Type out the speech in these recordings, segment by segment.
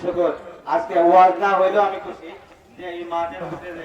শুকর আজকে ওয়াজ না হইলেও আমি খুশি যে এই মাঠের মধ্যে যে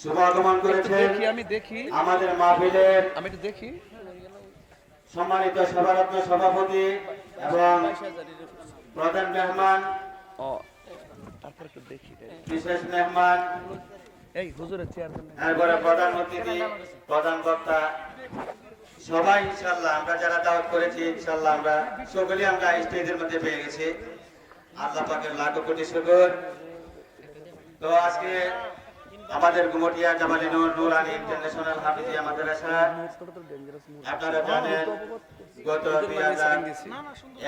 শুভ আগমন করেছেন দেখি আমি দেখি। আমাদের মাহফিলের আমি দেখি। সম্মানিত সভারত্ন সভাপতি এবং প্রধান মেহমান তারপর বিশেষ মেহমান এই হুজুরের এরপরে প্রধান অতিথি প্রধান বক্তা সবাই ইনশাল্লাহ আমরা যারা দাওয়াত করেছি ইনশাল্লাহ আমরা সকলেই আমরা স্টেজের মধ্যে পেয়ে গেছি। আল্লাহ পাকের লাখো কোটি শুকর। তো আজকে আমাদের গুমটিয়া জামালি নূর নুরানি ইন্টারন্যাশনাল হাফিজিয়া মাদ্রাসা। আপনারা জানেন গত দুই হাজার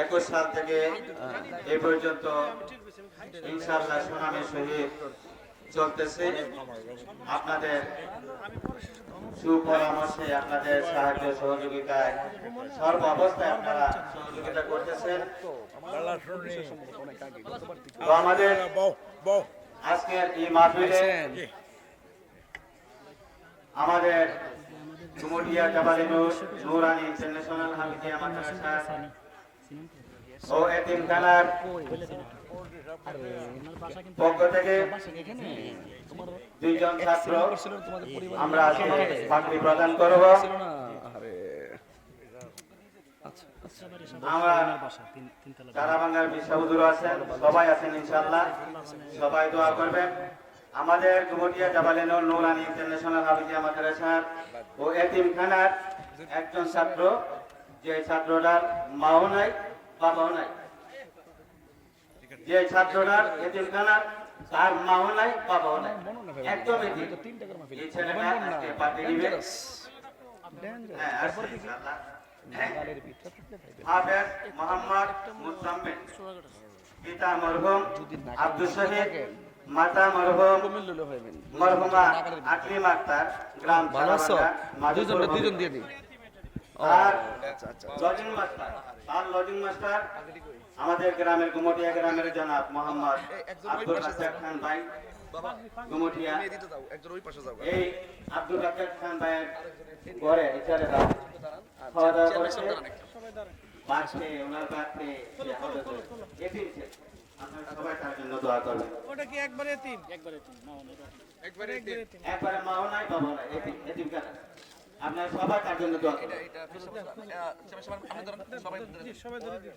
একুশ সাল থেকে এ পর্যন্ত ইনশাল্লাহ সুনামের সহিত চলতেছে। আপনাদের সুপরামর্শে আপনাদের সাহায্য সহযোগিতায় সর্ব অবস্থায় আপনারা সহযোগিতা করতেছেন। আমাদের আজকের এই মাহফিলে আমাদের কুমুটিয়া জাবালি নূর, নুরানি ইন্টারন্যাশনাল হামিদিয়া মাদ্রাসা ও এতিমখানার পক্ষ থেকে দুইজন ছাত্র আমরা আজকে চাকরি প্রদান করব। আমরা যারা বাংলার বিশ্বাবুদুর আছেন, সবাই আছেন ইনশাল্লাহ সবাই দোয়া করবেন। আমাদের গুমটিয়া জাবালেনুর নুরানি ইন্টারন্যাশনাল হাফিজিয়া মাদ্রাসার ও এতিমখানার একজন ছাত্র, যে ছাত্রটার মাও নাই, বাবাও নাই। যে ছাত্রটার এতিমখানার তার মাও নাই, বাবাও নাই। একদম এতিম। এই ছেলেটা আজকে পার্টি দিবে। হ্যাঁ খাইবে হাফেজ মোহাম্মদ পিতা মরহুম আব্দুল শহীদ মাতা মরহুম মিললে আকলিম আক্তার গ্রাম ভালো আছো সারাবাঙ্গা, দুইজন মাধবপুর দুইজন দিয়ে দিই। আর আচ্ছা আচ্ছা লজিং মাস্টার আর লজিং মাস্টার আমাদের গ্রামের গুমটিয়া গ্রামের জনাব মোহাম্মদ আব্দুল রাজ্জাক খান ভাই। গুমটিয়া। একজন ওই পাশে যাও। এই আব্দুল রাজ্জাক খান ভাইয়ের ঘরে ইচারে দাও খাওয়া দাওয়া করেছে। বাড়ছে ওনার বাড়ছে এদিন আপনারা সবাই তার জন্য দোয়া করবেন। ওটা কি একবারে তিন? একবারে তিন একবারে তিন। একবারে মাও নাই বাবা নাই এদিন এদিন কেন? আপনারা সবাই তার জন্য দোয়া করবেন। সবাই ধরে দিন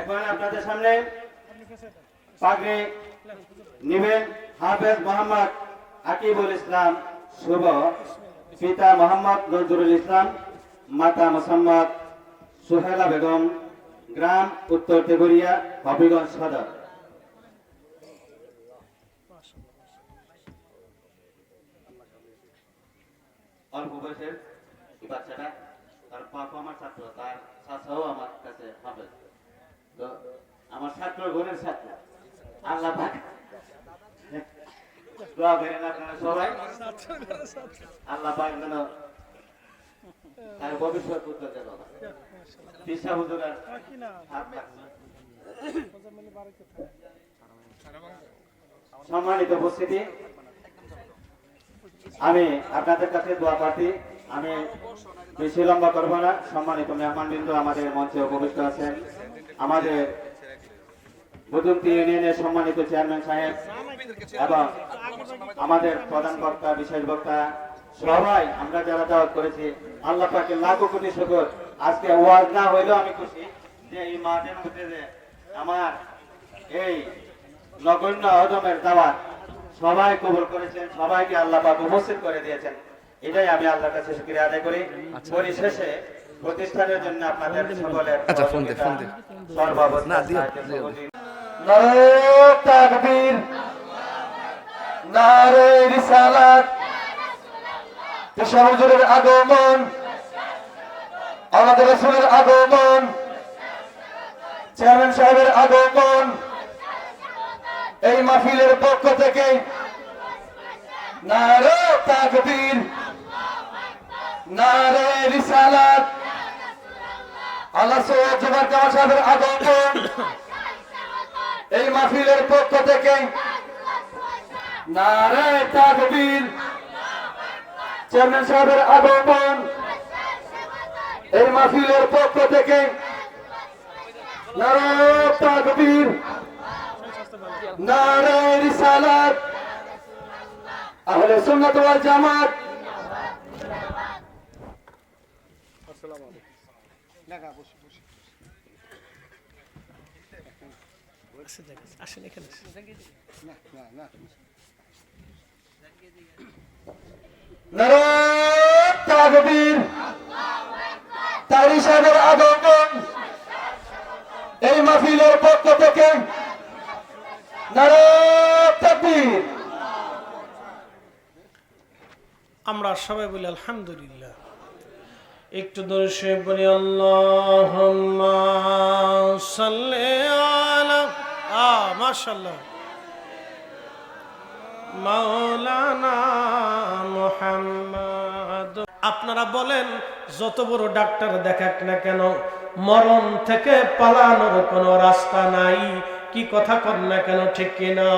এখন আপনাদের সামনে পাগড়ি নিবেন। হাফেজ মোহাম্মদ আকিবুল ইসলাম শুভ পিতা মোহাম্মদ নজরুল ইসলাম। মাতা মোসাম্মদ সুহেলা বেগম, গ্রাম উত্তর তেগুরিয়া হবিগঞ্জ সদর। অল্প বয়সের বাচ্চাটা, তার বাপ আমার ছাত্র, তার চাচাও আমার কাছে হবে। তো আমার ছাত্র ঘরের ছাত্র। আল্লাহ পাক। দোয়া করেন আপনারা সবাই। আল্লাহ পাক যেন তার ভবিষ্যৎ উত্তর দেন পিসা হুজুরের কি না। হাত রাখছে। মিলে বাড়িতে থাকে। সম্মানিত উপস্থিতি আমি আপনাদের কাছে দোয়া প্রার্থী আমি বেশি লম্বা করব না। সম্মানিত মেহমান মেহমানবৃন্দ আমাদের মঞ্চে উপবিষ্ট আছেন আমাদের বুদুমতি ইউনিয়নের সম্মানিত চেয়ারম্যান সাহেব এবং আমাদের প্রধান বক্তা বিশেষ বক্তা সবাই আমরা যারা দাওয়াত করেছি আল্লাহ পাকে লাখো কোটি শুকর। আজকে ওয়াজ না হইলেও আমি খুশি যে এই মাঠের মধ্যে যে আমার এই নগণ্য অদমের দাওয়াত সবাই কবুল করেছেন সবাইকে আল্লাহ পাক উপস্থিত করে দিয়েছেন। এটাই আমি আল্লাহর কাছে শুকরিয়া আদায় করি। পরিশেষে প্রতিষ্ঠানের জন্য আপনাদের সকলের আচ্ছা, ফোন দে, ফোন দে। সর্বাবস্থা না, দিও। নারে তাকবীর নারে রিসালাত পেশা আগমন, আমাদের রাসূলের আগমন, চেয়ারম্যান সাহেবের আগমন, এই মাহফিলের পক্ষ থেকে নারে তাকবীর, নারে রিসালাত, আল্লাহ সৈয়দ জুবার জামাল সাহেবের আগমন, এই মাহফিলের পক্ষ থেকে নারে তাকবীর চেয়ারম্যান সাহেবের আগমন এই মাহফিলের পক্ষ থেকে আহলে সুন্নাত ওয়াল জামাত। আসেন এখানে। এই মাহফিলের পক্ষ থেকে আমরা সবাই বলি আলহামদুলিল্লাহ। একটু দর্শে বলি আল্লাহ সাল্লি আলা আপনারা বলেন, যত বড় ডাক্তার দেখাক না কেন, মরণ থেকে পালানোর কোনো রাস্তা নাই, কি কথা কর না কেন, ঠিক কিনা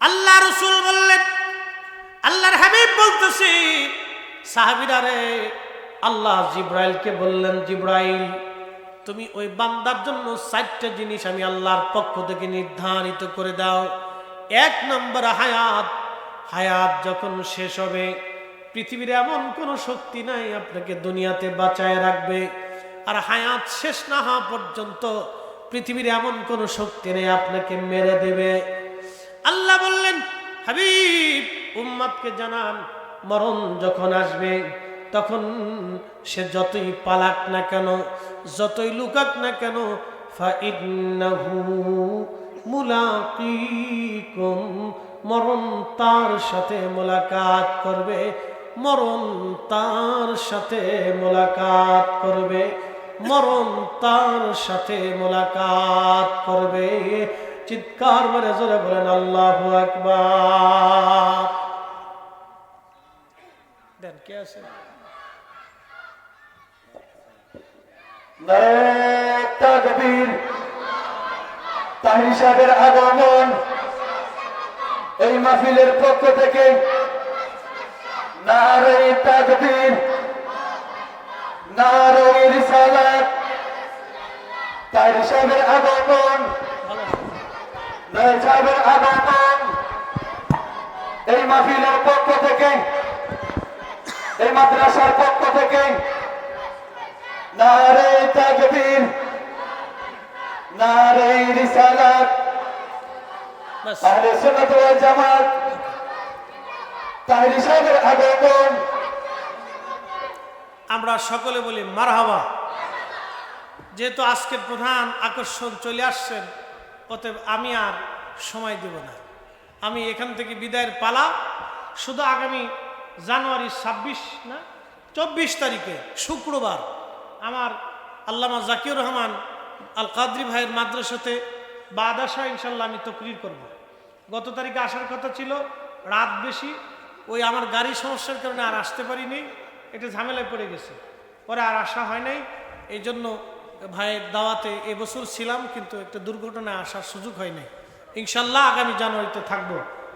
আল্লাহ রসুল বললেন, আল্লাহর হাবিব বলতেছি, সাহাবিরা রে, আল্লাহ জিব্রাইলকে বললেন, জিব্রাইল তুমি ওই বান্দার জন্য চারটা জিনিস আমি আল্লাহর পক্ষ থেকে নির্ধারিত করে দাও। এক নম্বর হায়াত। হায়াত যখন শেষ হবে, পৃথিবীর এমন কোনো শক্তি নাই আপনাকে দুনিয়াতে বাঁচায় রাখবে। আর হায়াত শেষ না হওয়া পর্যন্ত পৃথিবীর এমন কোনো শক্তি নেই আপনাকে মেরে দেবে। আল্লাহ বললেন, হাবিব, উম্মাদকে জানান, মরণ যখন আসবে তখন সে যতই পালাক না কেন, যতই লুকাক না কেন মরণ তার সাথে মোলাকাত করবে, মরণ তার সাথে মোলাকাত করবে, মরণ তার সাথে মোলাকাত করবে। চিৎকার মেরে জোরে বলেন, আল্লাহ আকবার। দেন, কে আছে? তাকবীর। তাহির সাহেবের আগমন এই মাহফিলের পক্ষ থেকে। নারে তাকবীর, নারে রিসালাত। তাহির সাহেবের আগমন সাহেবের আগমন এই মাহফিলের পক্ষ থেকে, এই মাদ্রাসার পক্ষ থেকে। নারে তাকবীর নারে রিসালাত আহলে সুন্নাত ওয়াল জামাত তাহরি সাহেবের আগমন। আমরা সকলে বলি মারহাবা। যেহেতু আজকের প্রধান আকর্ষণ চলে আসছেন অতএব আমি আর সময় দেব না। আমি এখান থেকে বিদায়ের পালা। শুধু আগামী জানুয়ারি ছাব্বিশ না চব্বিশ তারিখে শুক্রবার আমার আল্লামা জাকিউর রহমান আল কাদরি ভাইয়ের মাদ্রাসাতে বাদাসা ইনশাল্লাহ আমি তকরির করব। গত তারিখে আসার কথা ছিল, রাত বেশি, ওই আমার গাড়ি সমস্যার কারণে আর আসতে পারিনি, এটা ঝামেলায় পড়ে গেছে। পরে আর আসা হয় নাই, এই জন্য ভাইয়ের দাওয়াতে এবছর ছিলাম, কিন্তু একটা দুর্ঘটনায় আসার সুযোগ হয় নাই। ইনশাল্লাহ আগামী জানুয়ারিতে থাকব।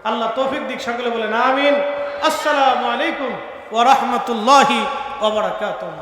আল্লাহ তৌফিক দিক, সকলে বলেন, আমিন। আসসালামু আলাইকুম ওয়া রাহমাতুল্লাহি ওয়া বারাকাতুহু।